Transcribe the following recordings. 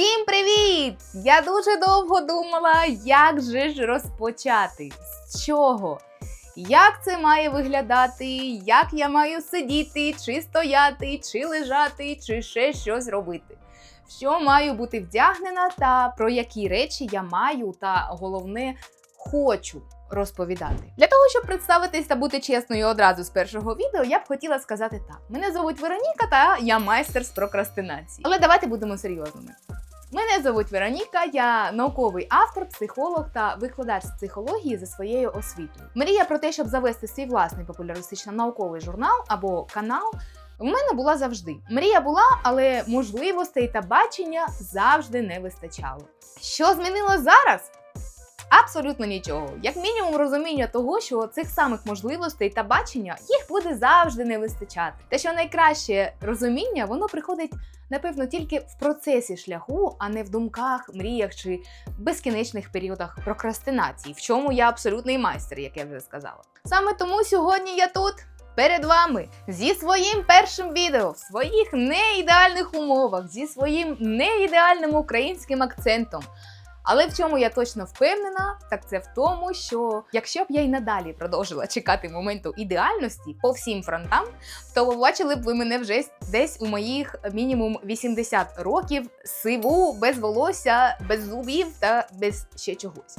Всім привіт! Я дуже довго думала, як же ж розпочати, з чого, як це має виглядати, як я маю сидіти, чи стояти, чи лежати, чи ще щось робити. Що маю бути вдягнена, та про які речі я маю, та головне хочу розповідати. Для того, щоб представитись та бути чесною одразу з першого відео, я б хотіла сказати так: мене звуть Вероніка, та я майстер з прокрастинації. Але давайте будемо серйозними. Мене звуть Вероніка, я науковий автор, психолог та викладач з психології за своєю освітою. Мрія про те, щоб завести свій власний популяристично-науковий журнал або канал. В мене була завжди. Мрія була, але можливостей та бачення завжди не вистачало. Що змінило зараз? Абсолютно нічого. Як мінімум, розуміння того, що цих самих можливостей та бачення їх буде завжди не вистачати. Те, що найкраще розуміння, воно приходить, напевно, тільки в процесі шляху, а не в думках, мріях чи безкінечних періодах прокрастинації, в чому я абсолютний майстер, як я вже сказала. Саме тому сьогодні я тут. Перед вами зі своїм першим відео в своїх неідеальних умовах, зі своїм неідеальним українським акцентом. Але в чому я точно впевнена, так це в тому, що якщо б я й надалі продовжила чекати моменту ідеальності по всім фронтам, то побачили б ви мене вже десь у моїх мінімум 80 років сиву, без волосся, без зубів та без ще чогось.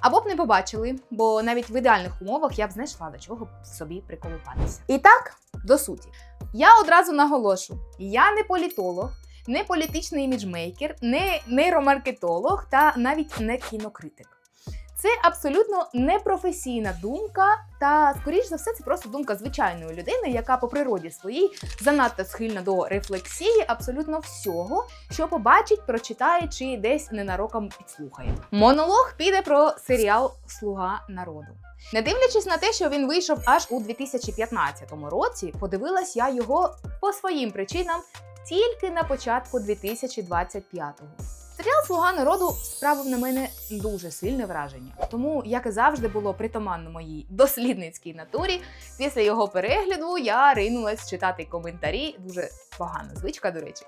Або б не побачили, бо навіть в ідеальних умовах я б знайшла до чого б собі приколупатися. І так, до суті, я одразу наголошу: я не політолог, не політичний іміджмейкер, не нейромаркетолог та навіть не кінокритик. Це абсолютно непрофесійна думка, та, скоріш за все, це просто думка звичайної людини, яка по природі своїй занадто схильна до рефлексії абсолютно всього, що побачить, прочитає чи десь ненароком підслухає. Монолог піде про серіал Слуга народу. Не дивлячись на те, що він вийшов аж у 2015 році, подивилась я його по своїм причинам тільки на початку 2025-го. Серіал Слуга народу справив на мене дуже сильне враження. Тому, як і завжди було притаманно моїй дослідницькій натурі, після його перегляду я ринулась читати коментарі, дуже погана звичка, до речі,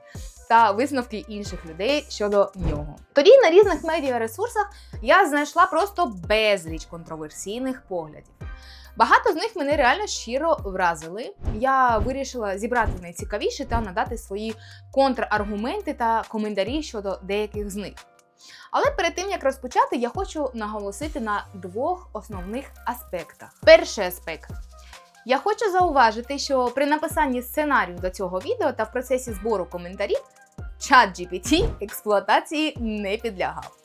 та висновки інших людей щодо нього. Тоді на різних медіаресурсах я знайшла просто безліч контроверсійних поглядів. Багато з них мене реально щиро вразили. Я вирішила зібрати найцікавіші та надати свої контраргументи та коментарі щодо деяких з них. Але перед тим як розпочати, я хочу наголосити на двох основних аспектах. Перший аспект. Я хочу зауважити, що при написанні сценарію до цього відео та в процесі збору коментарів чат GPT експлуатації не підлягав.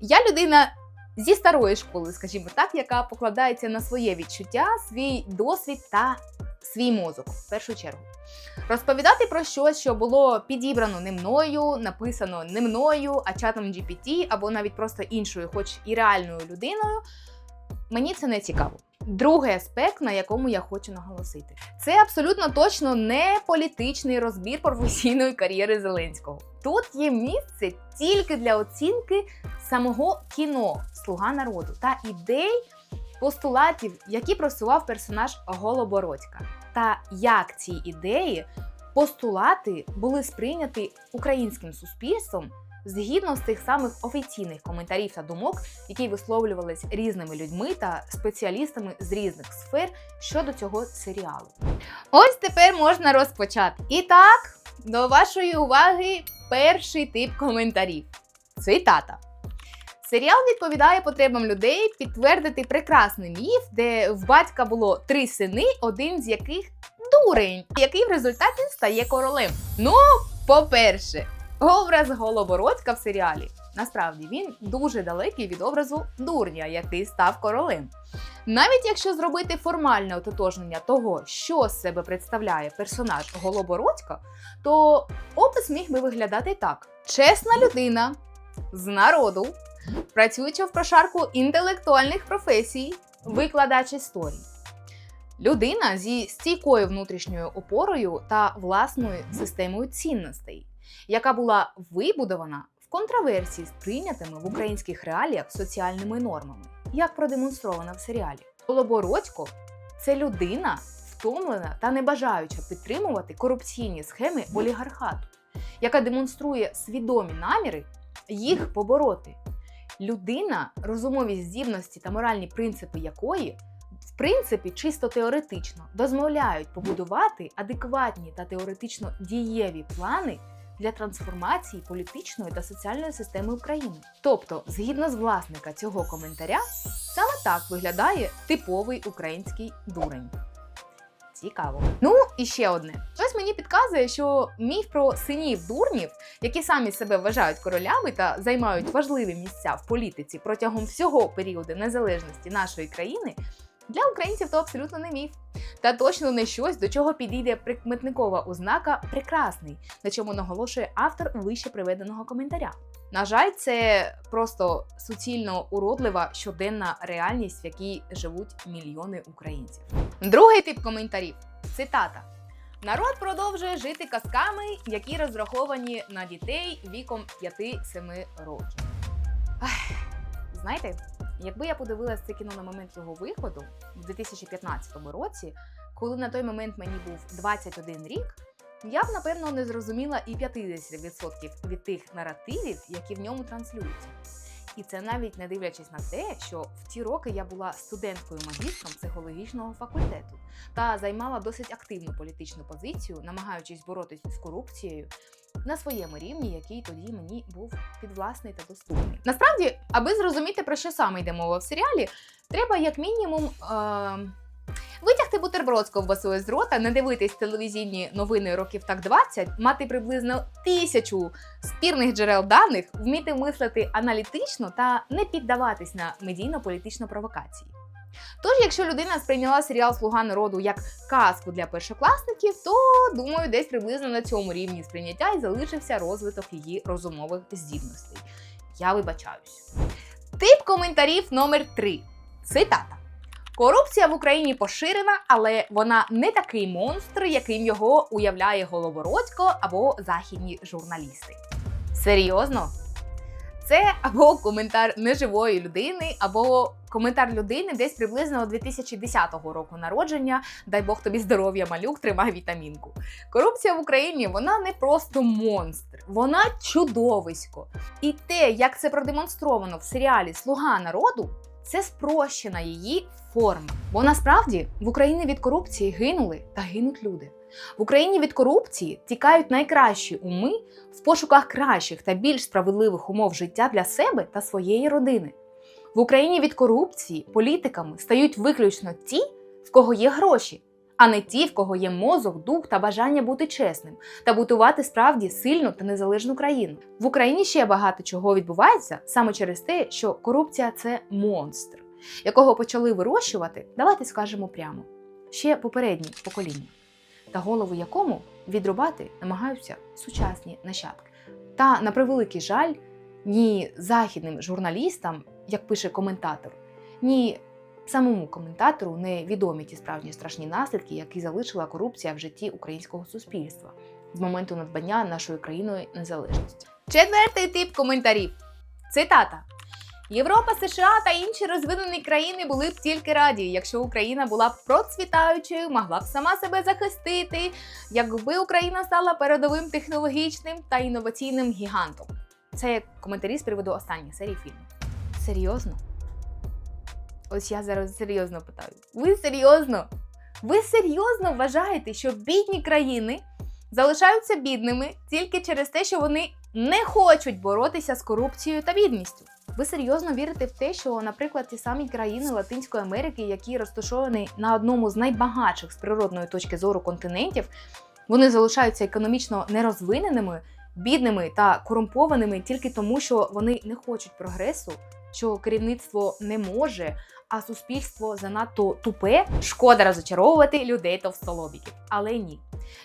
Я людина зі старої школи, скажімо так, яка покладається на своє відчуття, свій досвід та свій мозок в першу чергу. Розповідати про щось, що було підібрано не мною, написано не мною, а чатом GPT або навіть просто іншою, хоч і реальною людиною, мені це не цікаво. Другий аспект, на якому я хочу наголосити, це абсолютно точно не політичний розбір професійної кар'єри Зеленського. Тут є місце тільки для оцінки самого кіно Слуга народу та ідей, постулатів, які просував персонаж Голобородька, та як ці ідеї, постулати були сприйняті українським суспільством згідно з тих самих офіційних коментарів та думок, які висловлювались різними людьми та спеціалістами з різних сфер щодо цього серіалу. Ось тепер можна розпочати. І так, до вашої уваги перший тип коментарів. Цитата. Серіал відповідає потребам людей підтвердити прекрасний міф, де в батька було три сини, один з яких дурень, який в результаті стає королем. Ну, по-перше, образ Голобородька в серіалі. Насправді він дуже далекий від образу дурня, який став королем. Навіть якщо зробити формальне ототожнення того, що з себе представляє персонаж Голобородька, то опис міг би виглядати так: чесна людина з народу, працюючи в прошарку інтелектуальних професій, викладач історії. Людина зі стійкою внутрішньою опорою та власною системою цінностей, яка була вибудована в контраверсії з прийнятими в українських реаліях соціальними нормами, як продемонстровано в серіалі. Голобородько це людина, втомлена та не бажаюча підтримувати корупційні схеми олігархату, яка демонструє свідомі наміри, їх побороти. Людина, розумові здібності та моральні принципи якої, в принципі, чисто теоретично дозволяють побудувати адекватні та теоретично дієві плани для трансформації політичної та соціальної системи України. Тобто, згідно з власника цього коментаря, саме так виглядає типовий український дурень. Цікаво. Ну і ще одне. Щось мені підказує, що міф про синів дурнів, які самі себе вважають королями та займають важливі місця в політиці протягом всього періоду незалежності нашої країни, для українців то абсолютно не міф. Та точно не щось, до чого підійде прикметникова ознака прекрасний, на чому наголошує автор вище приведеного коментаря. На жаль, це просто суцільно уродлива щоденна реальність, в якій живуть мільйони українців. Другий тип коментарів цитата. Народ продовжує жити казками, які розраховані на дітей віком 5-7 років. Ах, знаєте, якби я подивилася це кіно на момент його виходу в 2015 році, коли на той момент мені був 21 рік, я б напевно не зрозуміла і 50% від тих наративів, які в ньому транслюються. І це навіть не дивлячись на те, що в ті роки я була студенткою магістром психологічного факультету та займала досить активну політичну позицію, намагаючись боротись з корупцією на своєму рівні, який тоді мені був підвласний та доступний. Насправді, аби зрозуміти про що саме йде мова в серіалі, треба як мінімум. Е- Витягти бутерброд з ковбасою з рота, не дивитись телевізійні новини років так 20, мати приблизно тисячу спірних джерел даних, вміти мислити аналітично та не піддаватись на медійно-політичну провокації. Тож, якщо людина сприйняла серіал Слуга народу як казку для першокласників, то думаю, десь приблизно на цьому рівні сприйняття і залишився розвиток її розумових здібностей. Я вибачаюсь. Тип коментарів номер 3 Цитата. Корупція в Україні поширена, але вона не такий монстр, яким його уявляє Головородько або західні журналісти. Серйозно? Це або коментар неживої людини, або коментар людини десь приблизно 2010 року народження. Дай Бог тобі здоров'я, малюк, тримай вітамінку. Корупція в Україні вона не просто монстр, вона чудовисько. І те, як це продемонстровано в серіалі Слуга народу, це спрощена її форма. Бо насправді в Україні від корупції гинули та гинуть люди. В Україні від корупції тікають найкращі уми в пошуках кращих та більш справедливих умов життя для себе та своєї родини. В Україні від корупції політиками стають виключно ті, в кого є гроші, а не ті, в кого є мозок, дух та бажання бути чесним та будувати справді сильну та незалежну країну. В Україні ще багато чого відбувається саме через те, що корупція це монстр, якого почали вирощувати, давайте скажемо прямо, ще попередні покоління, та голову якому відрубати намагаються сучасні нащадки. Та на превеликий жаль, ні західним журналістам, як пише коментатор, ні самому коментатору не відомі ті справжні страшні наслідки, які залишила корупція в житті українського суспільства з моменту надбання нашою країною незалежності. Четвертий тип коментарів. Цитата. Європа, США та інші розвинені країни були б тільки раді, якщо Україна була б процвітаючою, могла б сама себе захистити, якби Україна стала передовим технологічним та інноваційним гігантом. Це коментарі з приводу останніх серій фільму. Серйозно? Ось я зараз серйозно питаю. Ви серйозно? Ви серйозно вважаєте, що бідні країни залишаються бідними тільки через те, що вони не хочуть боротися з корупцією та бідністю? Ви серйозно вірите в те, що, наприклад, ті самі країни Латинської Америки, які розташовані на одному з найбагатших з природної точки зору континентів, вони залишаються економічно нерозвиненими, бідними та корумпованими тільки тому, що вони не хочуть прогресу, що керівництво не може, а суспільство занадто тупе. Шкода розочаровувати людей товстолобіків. Але ні.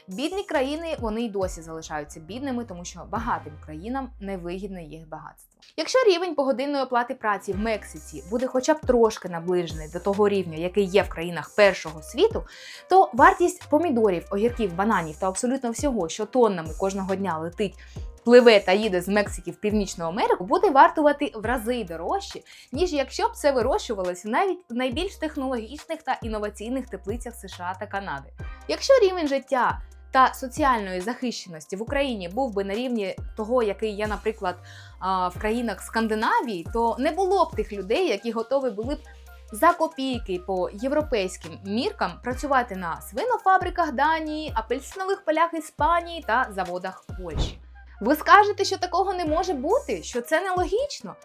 Бідні країни вони й досі залишаються бідними, тому що багатим країнам невигідне їх багатство. Якщо рівень погодинної оплати праці в Мексиці буде хоча б трошки наближений до того рівня, який є в країнах першого світу, то вартість помідорів, огірків, бананів та абсолютно всього, що тоннами кожного дня летить. Пливе та їде з Мексики в Північну Америку, буде вартувати в рази дорожче, ніж якщо б це вирощувалося навіть в найбільш технологічних та інноваційних теплицях США та Канади. Якщо рівень життя та соціальної захищеності в Україні був би на рівні того, який є, наприклад, в країнах Скандинавії, то не було б тих людей, які готові були б за копійки по європейським міркам працювати на свинофабриках Данії, апельсинових полях Іспанії та заводах Польщі. Ви скажете, що такого не може бути, що це нелогічно.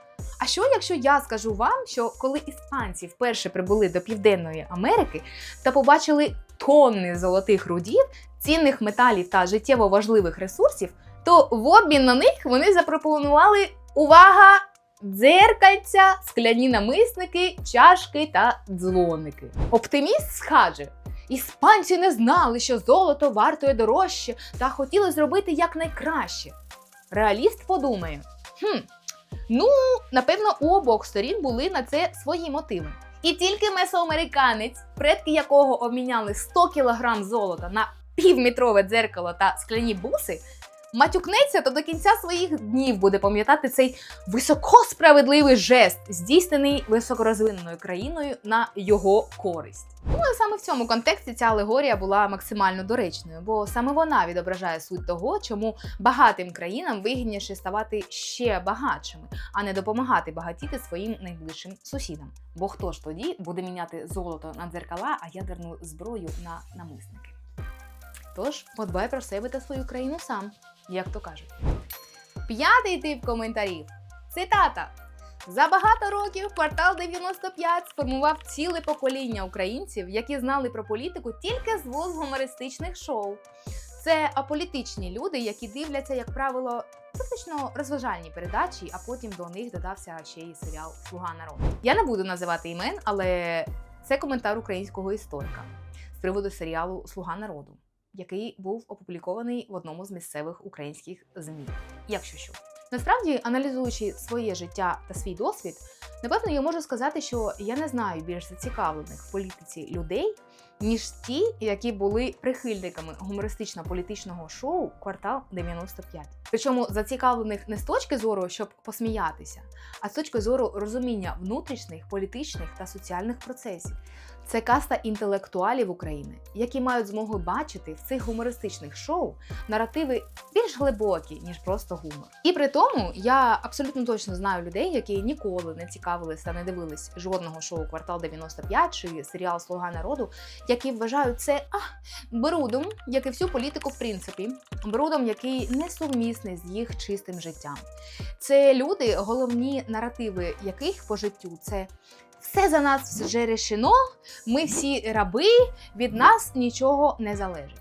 А що, якщо я скажу вам, що коли іспанці вперше прибули до Південної Америки та побачили тонни золотих рудів, цінних металів та життєво важливих ресурсів, то в обмін на них вони запропонували увага! Дзеркальця, скляні намисники, чашки та дзвоники. Оптиміст скаже: іспанці не знали, що золото вартує дорожче та хотіли зробити якнайкраще. Реаліст подумає: хм, ну, напевно, у обох сторін були на це свої мотиви. І тільки месоамериканець, предки якого обміняли 100 кг золота на півметрове дзеркало та скляні буси, матюкнеться, то до кінця своїх днів буде пам'ятати цей високосправедливий жест, здійснений високорозвиненою країною на його користь. Ну і саме в цьому контексті ця алегорія була максимально доречною, бо саме вона відображає суть того, чому багатим країнам вигідніше ставати ще багатшими, а не допомагати багатіти своїм найближчим сусідам. Бо хто ж тоді буде міняти золото на дзеркала, а ядерну зброю на намисники? Тож подбай про себе та свою країну сам, як то кажуть. П'ятий тип коментарів. Цитата. За багато років квартал 95 сформував ціле покоління українців, які знали про політику тільки з вуз гумористичних шоу. Це аполітичні люди, які дивляться, як правило, виключно розважальні передачі, а потім до них додався ще й серіал Слуга народу. Я не буду називати імен, але це коментар українського історика з приводу серіалу Слуга народу, який був опублікований в одному з місцевих українських ЗМІ. Якщо що. Насправді, аналізуючи своє життя та свій досвід, напевно, я можу сказати, що я не знаю більш зацікавлених в політиці людей, ніж ті, які були прихильниками гумористично-політичного шоу Квартал 95. Причому зацікавлених не з точки зору, щоб посміятися, а з точки зору розуміння внутрішніх, політичних та соціальних процесів. Це каста інтелектуалів України, які мають змогу бачити в цих гумористичних шоу наративи більш глибокі, ніж просто гумор. І при тому я абсолютно точно знаю людей, які ніколи не цікавилися не дивились жодного шоу Квартал 95 чи серіал Слуга народу, які вважають це а, брудом, як і всю політику, в принципі, брудом, який несумісний з їх чистим життям. Це люди, головні наративи яких по життю це. Все за нас вже рішено, ми всі раби, від нас нічого не залежить.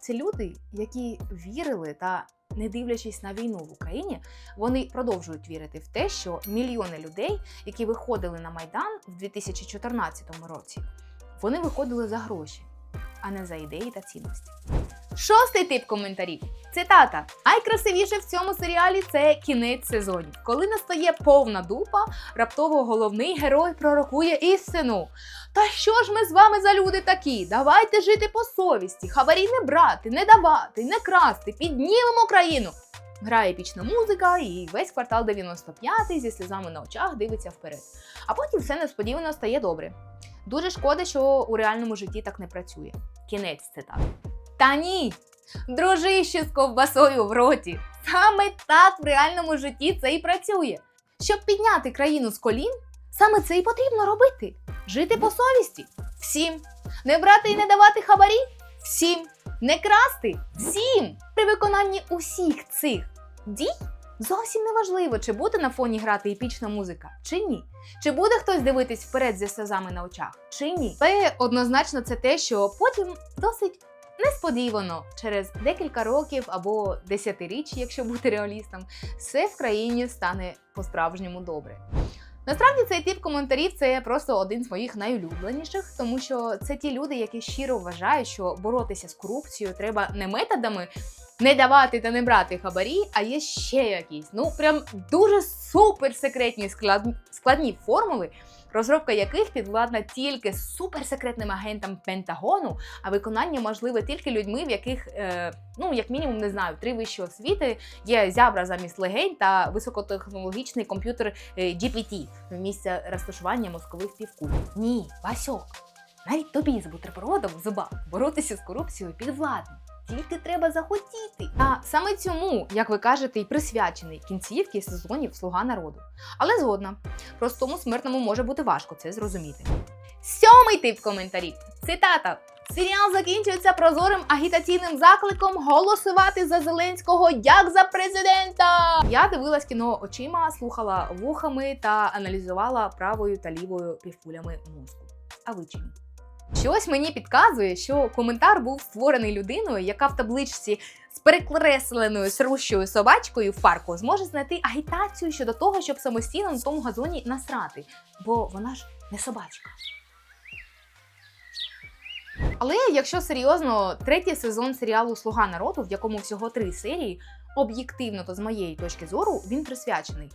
Це люди, які вірили та, не дивлячись на війну в Україні, вони продовжують вірити в те, що мільйони людей, які виходили на Майдан в 2014 році, вони виходили за гроші, а не за ідеї та цінності. Шостий тип коментарів. Цитата: найкрасивіше в цьому серіалі це кінець сезонів. Коли настає повна дупа, раптово головний герой пророкує істину. Та що ж ми з вами за люди такі? Давайте жити по совісті, хабарі не брати, не давати, не красти, піднімемо країну. Грає епічна музика, і весь квартал 95 зі сльозами на очах дивиться вперед. А потім все несподівано стає добре. Дуже шкода, що у реальному житті так не працює. Кінець цитати. Та ні, дружище з ковбасою в роті. Саме так в реальному житті це і працює. Щоб підняти країну з колін, саме це і потрібно робити. Жити по совісті всім. Не брати і не давати хабарі всім. Не красти всім. При виконанні усіх цих дій зовсім не важливо, чи буде на фоні грати епічна музика, чи ні. Чи буде хтось дивитись вперед зі сльозами на очах, чи ні. Але однозначно це те, що потім досить несподівано, через декілька років або десятиріч, якщо бути реалістом, все в країні стане по-справжньому добре. Насправді цей тип коментарів це просто один з моїх найулюбленіших, тому що це ті люди, які щиро вважають, що боротися з корупцією треба не методами не давати та не брати хабарі, а є ще якісь. Ну прям дуже суперсекретні склад... складні формули, розробка яких підвладна тільки суперсекретним агентам Пентагону, а виконання можливе тільки людьми, в яких, е, ну як мінімум, не знаю, три вищі освіти, є зябра замість легень та високотехнологічний комп'ютер е, GPT в місце розташування мозкових півкуль. Ні, Васьок, навіть тобі з бутербродом в зубах боротися з корупцією підвладно. Тільки треба захотіти. А саме цьому, як ви кажете, і присвячений кінцівки сезонів Слуга народу. Але згодна, простому смертному може бути важко це зрозуміти. Сьомий тип коментарів. Цитата. Серіал закінчується прозорим агітаційним закликом голосувати за Зеленського як за президента. Я дивилась кіно очима, слухала вухами та аналізувала правою та лівою півкулями мозку. А ви чи? Щось мені підказує, що коментар був створений людиною, яка в табличці з перекресленою срущою собачкою в парку зможе знайти агітацію щодо того, щоб самостійно на тому газоні насрати, бо вона ж не собачка. Але якщо серйозно, третій сезон серіалу Слуга народу, в якому всього три серії, об'єктивно та з моєї точки зору, він присвячений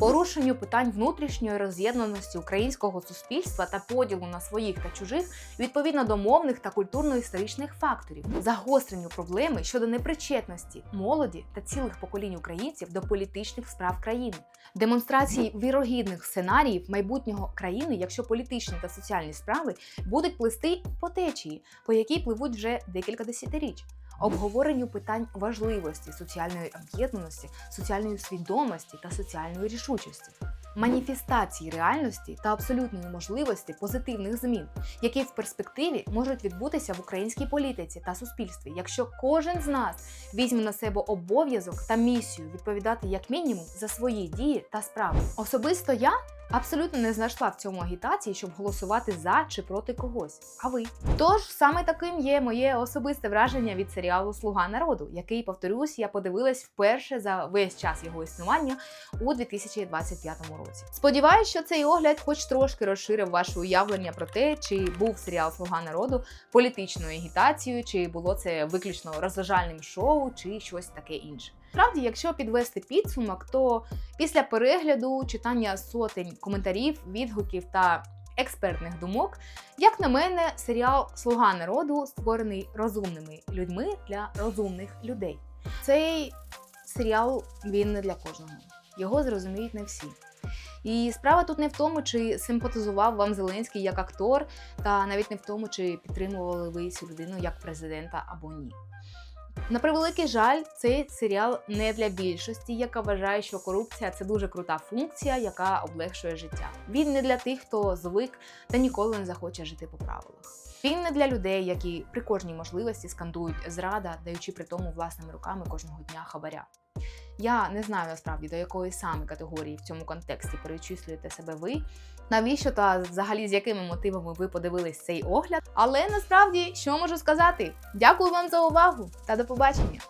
порушенню питань внутрішньої роз'єднаності українського суспільства та поділу на своїх та чужих відповідно до мовних та культурно-історичних факторів, загостренню проблеми щодо непричетності молоді та цілих поколінь українців до політичних справ країни, демонстрації вірогідних сценаріїв майбутнього країни, якщо політичні та соціальні справи будуть плисти по течії, по якій пливуть вже декілька десятиріч. Обговоренню питань важливості соціальної об'єднаності, соціальної свідомості та соціальної рішучості, маніфестації реальності та абсолютної можливості позитивних змін, які в перспективі можуть відбутися в українській політиці та суспільстві, якщо кожен з нас візьме на себе обов'язок та місію відповідати як мінімум за свої дії та справи. Особисто я абсолютно не знайшла в цьому агітації, щоб голосувати за чи проти когось. А ви? Тож саме таким є моє особисте враження від серіалу Слуга народу, який, повторюсь, я подивилась вперше за весь час його існування у 2025 році. Сподіваюсь, що цей огляд, хоч трошки розширив ваше уявлення про те, чи був серіал Слуга народу політичною агітацією, чи було це виключно розважальним шоу, чи щось таке інше. Справді, якщо підвести підсумок, то після перегляду читання сотень коментарів, відгуків та експертних думок, як на мене, серіал Слуга народу створений розумними людьми для розумних людей. Цей серіал він не для кожного. Його зрозуміють не всі. І справа тут не в тому, чи симпатизував вам Зеленський як актор, та навіть не в тому, чи підтримували ви цю людину як президента або ні. На превеликий жаль, цей серіал не для більшості, яка вважає, що корупція це дуже крута функція, яка облегшує життя. Він не для тих, хто звик та ніколи не захоче жити по правилах. Він не для людей, які при кожній можливості скандують зрада, даючи при тому власними руками кожного дня хабаря. Я не знаю насправді до якої саме категорії в цьому контексті перечислюєте себе ви. Навіщо та взагалі з якими мотивами ви подивились цей огляд? Але насправді що можу сказати? Дякую вам за увагу та до побачення!